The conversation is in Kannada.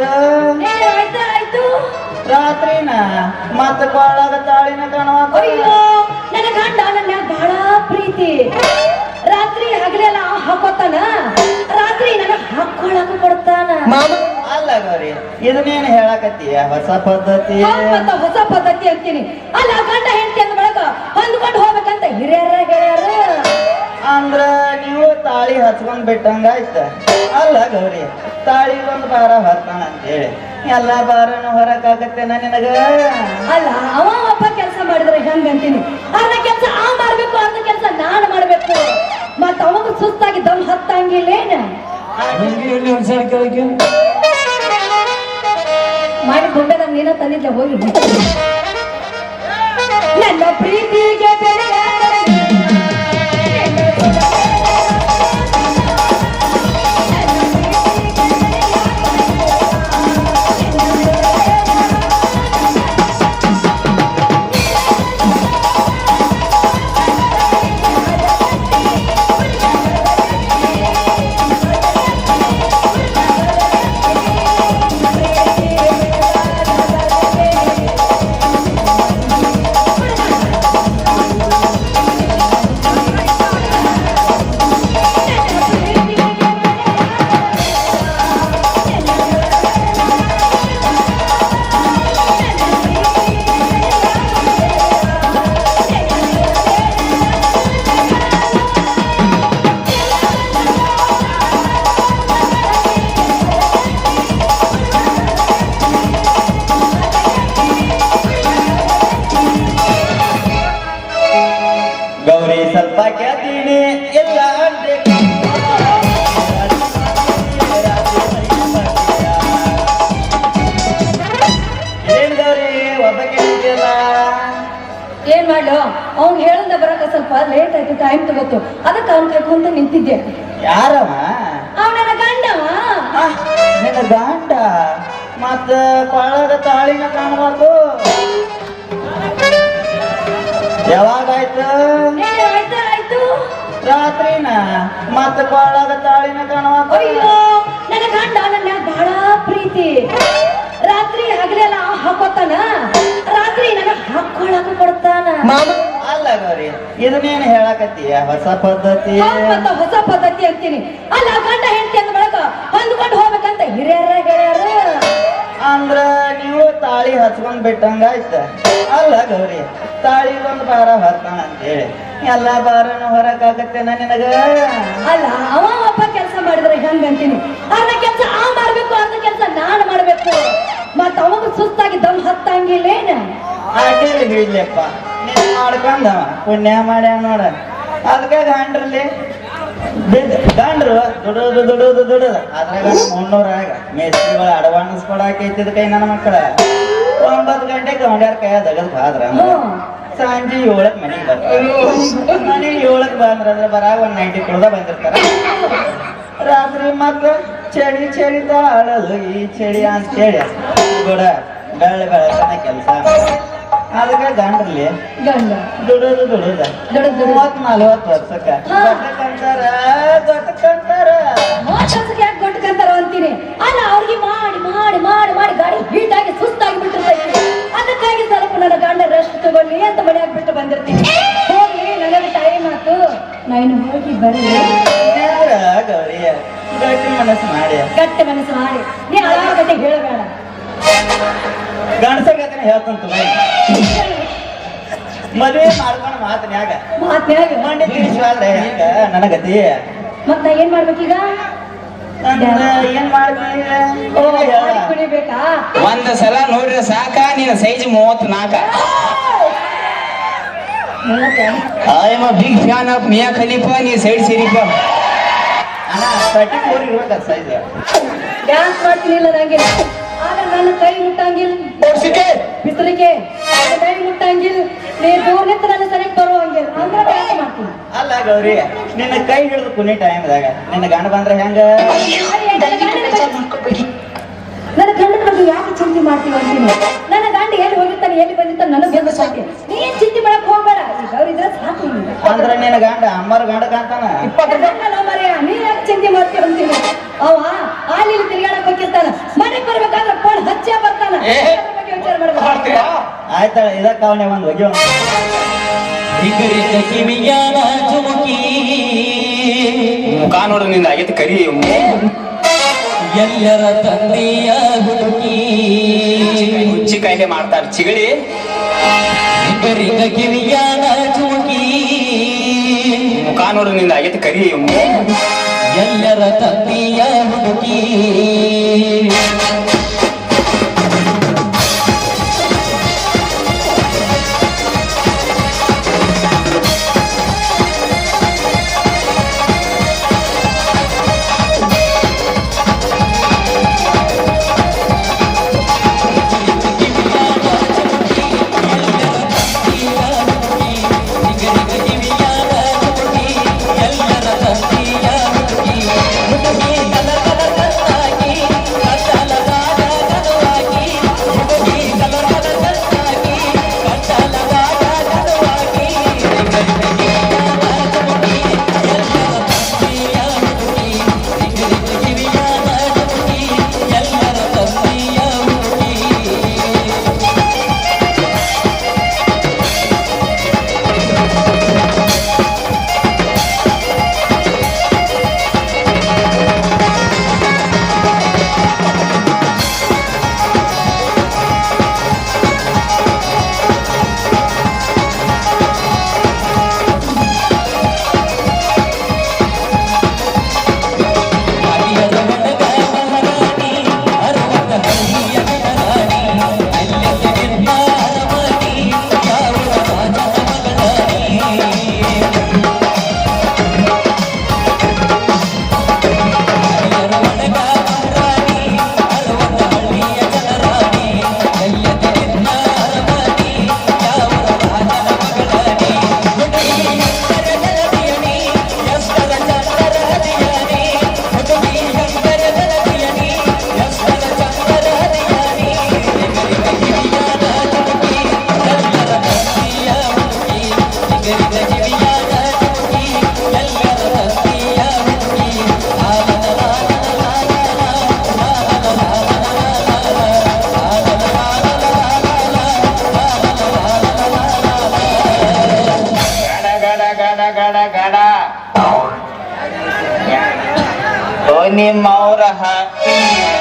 ಆಯ್ತು ರಾತ್ರಿನ ಮತ್ತ ಬಾಳಾಗ ತಾಳಿನ ಕಾಣುವ ಅಯ್ಯೋ ನನ್ನ ಗಂಡ ನನ್ನ ಬಹಳ ಪ್ರೀತಿ. ರಾತ್ರಿ ಹಗಲೆಲ್ಲ ಹಾಕೋತಾನ? ರಾತ್ರಿ ನನಗೆ ಹಾಕೊಳಕ ಕೊಡ್ತಾನ? ಅಲ್ಲ ಗೌರಿ ಇದನ್ನೇನು ಹೇಳಕತ್ತೀಯ ಹೊಸ ಪದ್ಧತಿ? ಮತ್ತ ಹೊಸ ಪದ್ಧತಿ ಅಂತೀನಿ. ಅಲ್ಲ ಗಂಡ ಹೆಂಡತಿ ಅಂದ ಬಳಕ ಹೊಂದ್ಕೊಂಡು ಹೋಗ್ಬೇಕಂತ ಹಿರಿಯರ ಗೆಳೆಯರು. ಅಂದ್ರ ನೀವು ತಾಳಿ ಹಚ್ಕೊಂಡ್ ಬಿಟ್ಟಂಗಾಯ್ತ. ಅಲ್ಲ ಗೌರಿ ತಾಳಿ ಒಂದ್ ಭಾರ ಹೇಳಿ ಅಂತೇಳಿ. ಎಲ್ಲಾ ಭಾರನು ನಾನು ನಿನಗ? ಅಲ್ಲ ಅವ ಒಬ್ಬ ಕೆಲಸ ಮಾಡಿದ್ರೆ ಹೆಂಗ ಅಂತೀನಿ ಅರ್ಧ ಕೆಲಸ ಆ ಮಾಡ್ಬೇಕು ಅರ್ಧ ಕೆಲಸ ನಾನ್ ಮಾಡ್ಬೇಕು. ಮತ್ತ ಅವಾಗ ಸುಸ್ತಾಗಿ ದಮ್ ಹತ್ತಂಗಿಲ್ಲೇನ ಮಾಡಿ ಗೊಂಬೆದ ನೀನ ತಂದಿದ್ದೆ ಹೋಗಿ ನನ್ನ ಪ್ರೀತಿಗೆ ಬೆಲೆ ಲೇಟ್ ಆಯ್ತು ಟೈಮ್ ತಗೋತು. ಅದಕ್ಕೆ ಅವ್ನು ಕರ್ಕೊಂತ ನಿಂತಿದ್ದೆ. ಯಾರವ? ಅವನ ಗಂಡವ? ನಿನ್ನ ಗಂಡ? ಮತ್ತ ಕೊಳಗ ತಾಳಿನ ಕಾಣಬಾರ್ದು. ಯಾವಾಗಾಯ್ತು ರಾತ್ರಿನ? ಮತ್ತ ಕೊಳಗ ತಾಳಿನ ಕಾಣಬಾರ್ದು. ಅಯ್ಯೋ ನನ್ನ ಗಂಡ ನನ್ನ ಬಹಳ ಪ್ರೀತಿ. ರಾತ್ರಿ ಹಗಲೆಲ್ಲ ಹಾಕೋತಾನ. ರಾತ್ರಿ ನನಗ ಹಾಕೊಳಕ ಕೊಡ್ತಾನ. ಅಲ್ಲ ಗೌರಿ ಇದನ್ನೇನು ಹೇಳಕತ್ತೀಯ? ಹೊಸ ಪದ್ಧತಿ? ಮತ್ತ ಹೊಸ ಪದ್ಧತಿ ಅಂತೀನಿ. ಅಲ್ಲ ಗಂಡ ಹೆಂಡತಿ ಅಂದ ಬಳಕ ಹೊಂದ್ಕೊಂಡು ಹೋಗ್ಬೇಕಂತ ಹಿರಿಯರ ಗೆಳೆಯರು? ಅಂದ್ರ ನೀವು ತಾಳಿ ಹಚ್ಕೊಂಡ್ ಬಿಟ್ಟಂಗಾಯ್ತ ಅಲ್ಲ ಗೌರಿ ತಾಳಿ ಒಂದು ಭಾರ ಹೊರ್ತಾನ ಅಂತೇಳಿ. ಬಾರನು ಭಾರನು ನಾ ನಿನಗ? ಅಲ್ಲ ಅವ ಒಬ್ಬ ಕೆಲಸ ಮಾಡಿದ್ರೆ ಹೆಂಗ ಅಂತೀನಿ? ಅರ್ಧ ಕೆಲಸ ಆ ಮಾಡ್ಬೇಕು ಅರ್ಧ ಕೆಲಸ ನಾನು ಮಾಡ್ಬೇಕು. ಮತ್ತ ಅವಾಗ ಸುಸ್ತಾಗಿ ದಮ್ ಹತ್ತಂಗಿಲ್ಲೇನ? ಅಡ್ಡಿಲಿ ಹಿಡ್ಲಿಪ್ಪ ನೀನ್ ಮಾಡ್ಕೊಂಡವ ಪುಣ್ಯ ಮಾಡ್ಯಾವ ನೋಡ. ಅದಕ್ಕೆ ಗಾಂಡ್ರಲ್ಲಿ ಗಂಡ್ರು ದುಡುದು ದುಡುದು ದುಡುದು. ಅದ್ರಾಗ ಮುನ್ನೂರಾಗ ಮೇಸ್ತ್ರಿಗಳು ಅಡ್ವಾನ್ಸ್ ಕೊಡಾಕೈತಿದ ಕೈ ನನ್ನ ಮಕ್ಕಳ. ಒಂಬತ್ತು ಗಂಟೆಗೆ ಗೌಂಡ್ಯಾರ ಕೈ ದಗದ್ ಬಾದ್ರ. ಸಂಜೆ ಏಳಕ್ ಮನೆಗೆ ಬರ್ತಾರೆ ಮನೆಗೆ ಏಳಕ್ ಬಂದ್ರ ಅಂದ್ರೆ ಬರಾಗ ಒಂದ್ ನೈಂಟಿ ಕುಡ್ದ ಬಂದಿರ್ತಾರ. ರಾತ್ರಿ ಮತ್ತ ಚಳಿ ಚಳಿ ತಾಳಲು ಈ ಚಳಿ ಅಂತ ಹೇಳಿ. ಕೂಡ ಬೆಳ್ಳ ಬೆಳಕನ ಕೆಲಸ. ಅದಕ್ಕೆ ಗಂಡ್ರಲ್ಲಿ? ಗಂಡ. ದುಡುದು ದುಡುದ. ದುಡುದ್ ದುಡುದ್. ಮೂವತ್ ನಲ್ವತ್ ವರ್ಷಕ್ಕ. ಹಾ. ಯಾಕೆ ಕೊಟ್ಕಂತಾರ ಅಂತೀನಿ ಅಲ್ಲ ಅವ್ರಿಗೆ ಮಾಡಿ ಮಾಡಿ ಮಾಡಿ ಮಾಡಿ ಗಾಡಿ ಹೀಟ್ ಆಗಿ ಸುಸ್ತಾಗಿ ಬಿಟ್ಟಿರ್ತೈತಿ. ಅದಕ್ಕಾಗಿ ಸ್ವಲ್ಪ ನನ್ನ ಗಂಡ ರೆಸ್ಟ್ ತಗೊಳ್ಳಿ ಅಂತ ಮನೆಯಾಗ ಬಿಟ್ಟು ಬಂದಿರ್ತೀನಿ. ಹೋಗಿ ನನಗೆ ಟೈಮ್ ಆಯ್ತು. ನಾನು ಹೋಗಿ ಬರೀ ಯಾರ ಗೌರಿ ಗಟ್ಟಿ ಮನಸ್ಸು ಮಾಡಿ. ಗಟ್ಟಿ ಮನಸ್ಸು ಮಾಡಿ. ನೀ ಅಳಾಗತ್ತೆ ಹೇಳಬೇಡ. ಗಂಡಸಗತನ ಹೇಳ್ತಂತ ಮದುವೆ ಮಾಡ್ಕೊಂಡು ಮಾತನ್ಯಾಗ. ಮಾತ್ನ್ಯಾಗ? ಮಂಡಿ ತಿಳಿಸ್ವಾದ್ರೆ ಹೆಂಗ ನನಗತಿ? ಮತ್ತ ಏನ್ ಮಾಡ್ಬೇಕೀಗ ಒಂದ ಮಾಡ್ತೀನಿ ಸಲ ನೋಡ್ರಿ ಸಾಕ ನೀನ್ ಸೈಜ್ ಮೂವತ್ ನಾಲ್ಕು ಮತ್ತೆ I'm big fan of Mia Khalifa ನೀ ಸೈಡ್ ಸಿರಿಪ. ಅಣ್ಣ ತರ್ಟಿ ಫೋರ್ ಇರ್ಬೇಕ ಸೈಜ್ ಡ್ಯಾನ್ಸ್ ಮಾಡ್ತೀನಿಲ್ಲ ನಂಗೆ. ಆದ್ರೆ ನನ್ನ ಕೈ ಮುಟ್ಟಂಗಿಲ್ಲ. ಬಿಸಿಲಿಗೆ ಕೈ ಮುಟ್ಟಂಗಿಲ್ಲ ನೀ ದೂರ ನನ್ನ ನನ್ನ ಬರೋ ಬರುವಂಗಿಲ್ಲ ಅಂದ್ರೆ ಡ್ಯಾನ್ಸ್ ಮಾಡ್ತೀನಿ. ಅಲ್ಲ ಗೌರಿ ನಿನ್ನ ಕೈ ಹಿಡಿದು ಕುನಿ ಟೈಮ್ದಾಗ ನಿನ್ನ ಗಂಡ ಬಂದ್ರೆ ಹೆಂಗ? ಅಯ್ಯ, ನನ್ನ ಗಂಡನ ಬಗ್ಗೆ- ಯಾಕೆ ಚಿಂತೆ ಮಾಡ್ತೀವಿ ಅಂತೀನಿ ನನ್ನ ಗಂಡ ಎಲ್ಲಿ ಹೋಗಿರ್ತಾನೆ ಎಲ್ಲಿ ಬಂದಿರ್ತಾನೆ ನನಗೆ ಬೇಕು ಸಾಕೆ? ನೀನ್ ಚಿಂತೆ ಮಾಡಕ್ ಹೋಗ್ಬೇಡ. ಈಗ ಅವ್ರಿದ್ರೆ ಸಾಕು ಅಂದ್ರೆ ನಿನ್ನ ಗಂಡ ಅಮ್ಮರ ಗಂಡ ಕಾಂತಾನ ಮರೆಯ ನೀ ಯಾಕೆ ಚಿಂತೆ ಮಾಡ್ತೀವಿ ಅಂತೀನಿ ಅವ ಅಲ್ಲಿ ಇಲ್ಲಿ ತಿರ್ಗಾಡಕ್ ಹೋಗಿರ್ತಾನ ಮನೆಗ್ ಬರ್ಬೇಕಾದ್ರೆ ಫೋನ್ ಹಚ್ಚೇ ಮಾಡ್ಬೇಕು. ಮಾಡ್ತೀರಾ? ಆಯ್ತಾಳ ಇದಕ್ಕ ಅವನೇ ಒಂದು ಒಗಿ ಹಿಗರಿತ ಕಿವಿಯಾನ ಚುಮುಕಿ. ಮುಖ ನೋಡು ನಿಂದ ಆಗೈತಿ ಕರಿ. ಎಲ್ಲರ ತಂದೆಯ ಹುಡುಕಿ. ಹುಚ್ಚಿ ಕಾಯಿಲೆ ಮಾಡ್ತಾರ ಚಿಗಳಿ. ಹಿಗರಿತ ಕಿವಿಯಾನ ಚುಮುಕಿ. ಮುಖ ನೋಡು ನಿಂದ ಆಗೈತಿ ಕರಿ. ಎಲ್ಲರ ತಂದೆಯ ಹುಡುಕಿ. में मोर है।